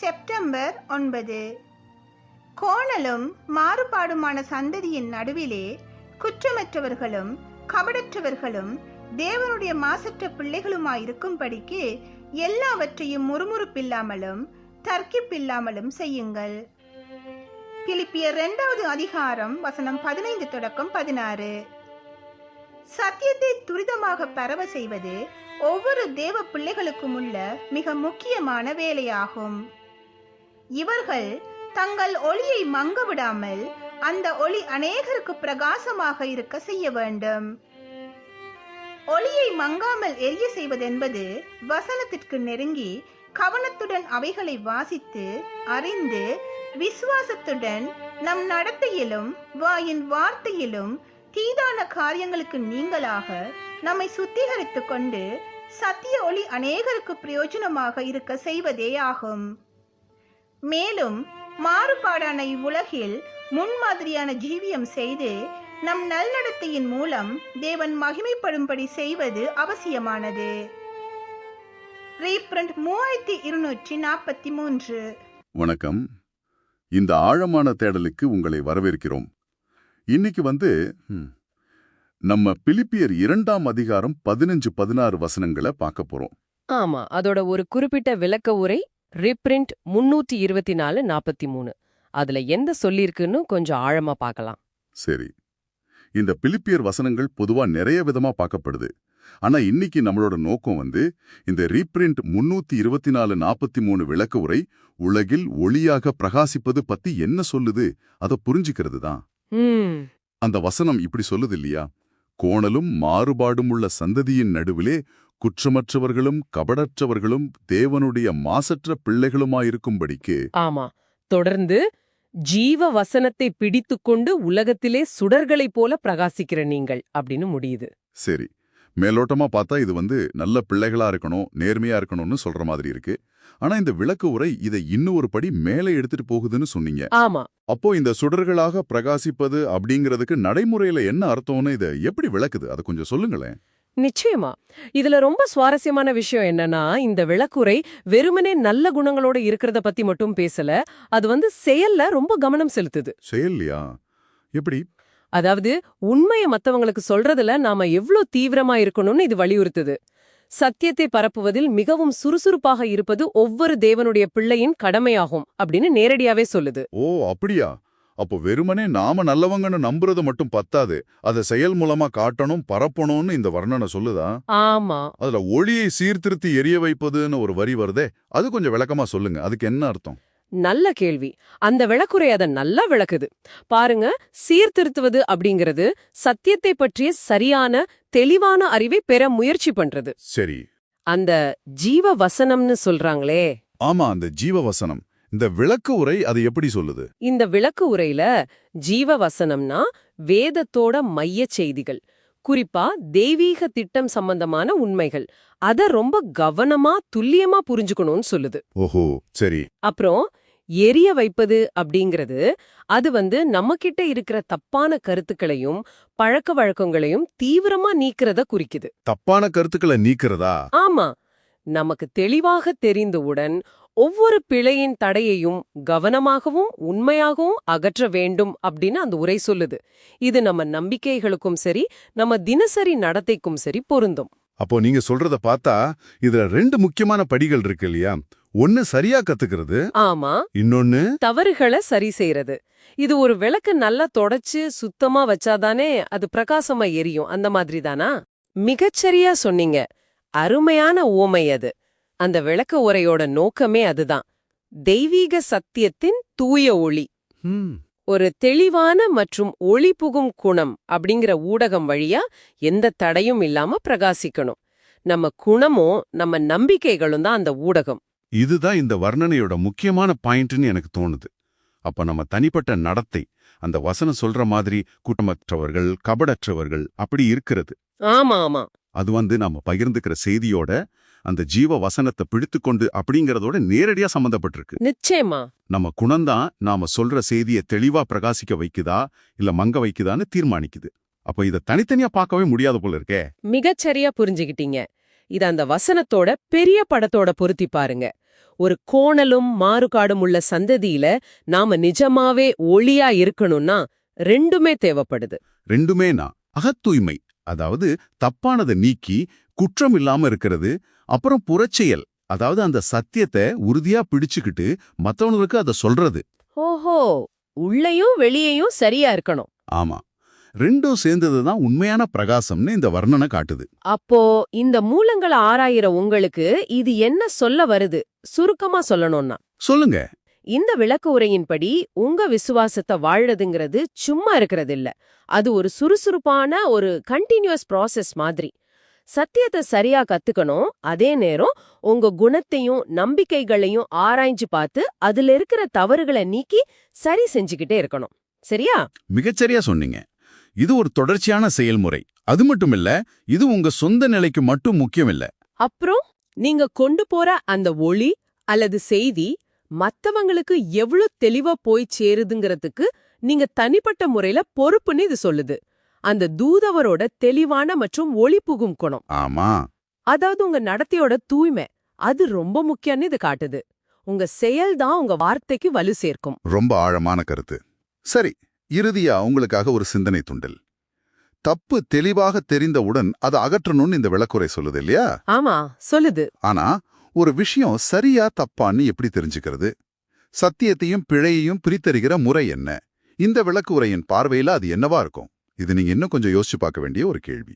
September ஒன்பது. கோணலும் மாறுபாடுமான சந்ததியின் நடுவிலே குற்றமற்றவர்களும் கபடற்றவர்களும் தேவனுடைய மாசற்ற பிள்ளைகளுமாயிருக்கும்படிக்கு எல்லாவற்றையும் முறுமுறுப்பில்லாமலும் தர்க்கிப்பில்லாமலும் செய்யுங்கள். பிலிப்பியர் இரண்டாவது அதிகாரம் வசனம் பதினைந்து தொடக்கம் பதினாறு. சத்தியத்தை துரிதமாக பரவ செய்வது ஒவ்வொரு தேவ பிள்ளைகளுக்கும் உள்ள மிக முக்கியமான வேலையாகும். இவர்கள் தங்கள் ஒளியை மங்க விடாமல் அந்த ஒளி அநேகருக்கு பிரகாசமாக இருக்க செய்ய வேண்டும். ஒளியை மங்காமல் எரிய செய்வதென்பது வசனத்திற்கு நெருங்கி கவனத்துடன் அவைகளை வாசித்து அறிந்து விசுவாசத்துடன் நம் நடத்தையிலும் வாயின் வார்த்தையிலும் தீதான காரியங்களுக்கு நீங்களாக நம்மை சுத்திகரித்துக் கொண்டு சத்திய ஒளி அநேகருக்கு பிரயோஜனமாக இருக்க செய்வதே ஆகும் மேலும் மாறுபாடான இவ்வுலகில் முன்மாதிரியான ஜீவியம் செய்து நம் நல்நடத்தையின் மூலம் தேவன் மகிமைப்படும்படி செய்வது அவசியமானது. ரீப்ரண்ட் மூவாயிரத்தி இருநூற்றி நாற்பத்தி மூன்று. வணக்கம். இந்த ஆழமான தேடலுக்கு உங்களை வரவேற்கிறோம். இன்னைக்கு வந்து நம்ம பிலிப்பியர் இரண்டாம் அதிகாரம் பதினஞ்சு பதினாறு வசனங்களை பார்க்க போறோம். ஆமா அதோட ஒரு குறிப்பிட்ட விளக்க உரை ரிப்ரிண்ட் முன்னூத்தி இருபத்தி நாலு நாற்பத்தி மூணு அதுல எந்த சொல்லியிருக்குன்னு கொஞ்சம் ஆழமா பார்க்கலாம். சரி. இந்த பிலிப்பியர் வசனங்கள் பொதுவா நிறைய விதமா பார்க்கப்படுது. ஆனா இன்னைக்கு நம்மளோட நோக்கம் வந்து இந்த ரீப்ரிண்ட் முன்னூத்தி இருபத்தி நாலு நாற்பத்தி மூணு விளக்க உரை உலகில் ஒளியாக பிரகாசிப்பது பத்தி என்ன சொல்லுது அதை புரிஞ்சுக்கிறது தான் அந்த வசனம் இப்படி சொல்லுது இல்லையா கோணலும் மாறுபாடும் உள்ள சந்ததியின் நடுவிலே குற்றமற்றவர்களும் கபடற்றவர்களும் தேவனுடைய மாசற்ற பிள்ளைகளுமாயிருக்கும்படிக்கு ஆமா. தொடர்ந்து ஜீவ வசனத்தை பிடித்துக்கொண்டு உலகத்திலே சுடர்களைப் போல பிரகாசிக்கிற நீங்கள் அப்படின்னு முடியுது. சரி. மேலோட்டமா பார்த்தா இது வந்து நல்ல பிள்ளைகளா இருக்கணும் நேர்மையா இருக்கணும்னு சொல்ற மாதிரி இருக்கு. ஆனா இந்த விளக்கு உரை இதை இன்னும் ஒரு படி மேலே எடுத்துட்டு போகுதுன்னு சொன்னீங்க. ஆமா. அப்போ இந்த சுடர்களாக பிரகாசிப்பது அப்படிங்கிறதுக்கு நடைமுறையில என்ன அர்த்தம்னு இதை எப்படி விளக்குது? அதை கொஞ்சம் சொல்லுங்களேன். நிச்சயமா. இதுல ரொம்ப சுவாரஸ்யமான விஷயம் என்னன்னா இந்த விளக்குரை வெறுமனே நல்ல குணங்களோட இருக்கிறத பத்தி மட்டும் பேசல அது வந்து செயல்ல ரொம்ப கவனம் செலுத்துது. செயல்லையா? எப்படி? அதாவது உண்மைய மத்தவங்களுக்கு சொல்றதுல நாம எவ்ளோ தீவிரமா இருக்கணும்னு இது வலியுறுத்துது. சத்தியத்தை பரப்புவதில் மிகவும் சுறுசுறுப்பாக இருப்பது ஒவ்வொரு தேவனுடைய பிள்ளையின் கடமையாகும் அப்படின்னு நேரடியாவே சொல்லுது. ஓ அப்படியா? அப்போ வெறுமனே நாம நல்லவங்கன்னு நம்புறது மட்டும் பத்தாது. அதை செயல் மூலமா காட்டணும் பரப்பணும்னு இந்த வர்ணனை சொல்லுதா? ஆமா. அதுல ஒளியை சீர்திருத்தி எரிய வைப்பதுன்னு ஒரு வரி வருதே அது கொஞ்சம் விளக்கமா சொல்லுங்க. அதுக்கு என்ன அர்த்தம்? நல்ல கேள்வி. அந்த விளக்குரை அதை நல்லா விளக்குது. பாருங்க சீர்திருத்துவது அப்படிங்கிறது சத்தியத்தை பற்றிய சரியான தெளிவான அறிவை பெற முயற்சி பண்றது. சரி. அந்த ஜீவ வசனம்னு சொல்றாங்களே. ஆமா அந்த ஜீவ வசனம் இந்த விளக்கு உரை அது எப்படி சொல்லுது? இந்த விளக்கு உரையில ஜீவ வசனம்னா வேதத்தோட மையச் செய்திகள். குறிப்பா தெய்வீக திட்டம் சம்பந்தமான உண்மைகள். அத ரொம்ப கவனமா துல்லியமா புரிஞ்சுக்கணும்னு சொல்லுது. ஓஹோ சரி. அப்புறம் எரிய வைப்பது அப்படிங்கிறது அது வந்து நம்மகிட்ட இருக்கிற தப்பான கருத்துக்களையும் பழக்க வழக்கங்களையும் தீவிரமா நீக்கிறத குறிக்குது. தப்பான கருத்துக்களை நீக்கிறதா? ஆமா. நமக்கு தெளிவாக தெரிந்தவுடன் ஒவ்வொரு பிழையின் தடையையும் கவனமாகவும் உண்மையாகவும் அகற்ற வேண்டும் அப்படின்னு அந்த உரை சொல்லுது. இது நம்ம நம்பிக்கைகளுக்கும் சரி நம்ம தினசரி நடத்தைக்கும் சரி பொருந்தும். அப்போ நீங்க சொல்றத பார்த்தா இதுல ரெண்டு முக்கியமான படிகள் இருக்கு இல்லையா? ஒன்னு சரியா கத்துக்கிறது ஆமா. இன்னொன்னு தவறுகளை சரி செய்யறது இது ஒரு விளக்கு நல்லா தொடச்சு சுத்தமா வச்சாதானே அது பிரகாசமா எரியும். அந்த மாதிரி தானா? மிகச்சரியா சொன்னீங்க. அருமையான ஓமை அது. அந்த விளக்க உரையோட நோக்கமே அதுதான். தெய்வீக சத்தியத்தின் தூய ஒளி. ஒரு தெளிவான மற்றும் ஒளி புகும் குணம் அப்படிங்கிற ஊடகம் வழியா எந்த தடையும் இல்லாம பிரகாசிக்கணும். நம்ம குணமும் நம்ம நம்பிக்கைகளும் தான் அந்த ஊடகம். இதுதான் இந்த வர்ணனையோட முக்கியமான பாயிண்ட்னு எனக்கு தோணுது. அப்ப நம்ம தனிப்பட்ட நடத்தை அந்த வசனம் சொல்ற மாதிரி குற்றமற்றவர்கள் கபடற்றவர்கள் அப்படி இருக்கிறது. ஆமா ஆமா அது வந்து நாம பகிர்ந்துக்கிற செய்தியோட அந்த ஜீவ வசனத்தை பிடித்துக்கொண்டு அப்படிங்கறதோட நேரடியா சம்பந்தப்பட்டிருக்கு. நிச்சயமா. நம்ம குணம்தான் நாம சொல்ற செய்தியை தெளிவா பிரகாசிக்க வைக்குதா இல்ல மங்க வைக்குதான்னு தீர்மானிக்குது. அப்ப இத தனித்தனியா பார்க்கவே முடியாத போல இருக்கே. மிகச்சரியா புரிஞ்சுகிட்டீங்க. இது அந்த வசனத்தோட பெரிய படத்தோட பொருத்தி பாருங்க. ஒரு கோணலும் மாறுகாடும் உள்ள சந்ததியில நாம நிஜமாவே ஒளியா இருக்கணும்னா ரெண்டுமே தேவைப்படுது. ரெண்டுமே நான் அகத்தூய்மை அதாவது தப்பானதை நீக்கி குற்றம் இல்லாம இருக்கிறது அப்புறம் புறச்செயல். அதாவது அந்த சத்தியத்தை உறுதியா பிடிச்சுக்கிட்டு மத்தவங்களுக்கு அதை சொல்றது. ஓஹோ உள்ளேயும் வெளியேயும் சரியா இருக்கணும். ஆமா. ரெண்டும் சேர்ந்தது தான் உண்மையான பிரகாசம்னு இந்த வர்ணனை காட்டுது. அப்போ இந்த மூலங்களை ஆராயிற உங்களுக்கு இது என்ன சொல்ல வருது? சுருக்கமா சொல்லணும்னா. சொல்லுங்க. இந்த விளக்க உரையின்படி உங்க விசுவாசத்தை வாழறதுங்கிறது சும்மா இருக்கிறது இல்ல அது ஒரு சுறுசுறுப்பான ஒரு கண்டினியூஸ் ப்ராசஸ் மாதிரி. சத்தியத்தை சரியா கத்துக்கணும். அதே நேரம் உங்க குணத்தையும் நம்பிக்கைகளையும் ஆராய்ஞ்சு பார்த்து அதுல இருக்கிற தவறுகளை நீக்கி சரி செஞ்சுக்கிட்டே இருக்கணும். சரியா? மிகச்சரியா சொன்னீங்க. இது ஒரு தொடர்ச்சியான செயல்முறை. அது மட்டும் இல்ல இது உங்க சொந்த நிலைக்கு மட்டும் முக்கியம் இல்ல அப்புறம் நீங்க கொண்டு போற அந்த ஒளி அல்லது செய்தி மத்தவங்களுக்கு எவ்வளவு தெளிவா போய் சேருதுங்கிறதுக்கு நீங்க தனிப்பட்ட முறையில பொறுப்புன்னு இது சொல்லுது. அந்த தூதவரோட தெளிவான மற்றும் ஒளி புகும் குணம். ஆமா. அதாவது உங்க நடத்தையோட தூய்மை அது ரொம்ப முக்கியம்னு இது காட்டுது. உங்க செயல் தான் உங்க வார்த்தைக்கு வலு சேர்க்கும். ரொம்ப ஆழமான கருத்து. சரி இறுதியா உங்களுக்காக ஒரு சிந்தனை துண்டல். தப்பு தெளிவாக தெரிந்தவுடன் அதை அகற்றணும்னு இந்த விளக்குறை சொல்லுது இல்லையா? ஆமா சொல்லுது. ஆனா ஒரு விஷயம் சரியா தப்பான்னு எப்படி தெரிஞ்சுக்கிறது? சத்தியத்தையும் பிழையையும் பிரித்தறிகிற முறை என்ன? இந்த விளக்கு உரையின் பார்வையில அது என்னவா இருக்கும்? இது நீங்க இன்னும் கொஞ்சம் யோசிச்சு பார்க்க வேண்டிய ஒரு கேள்வி.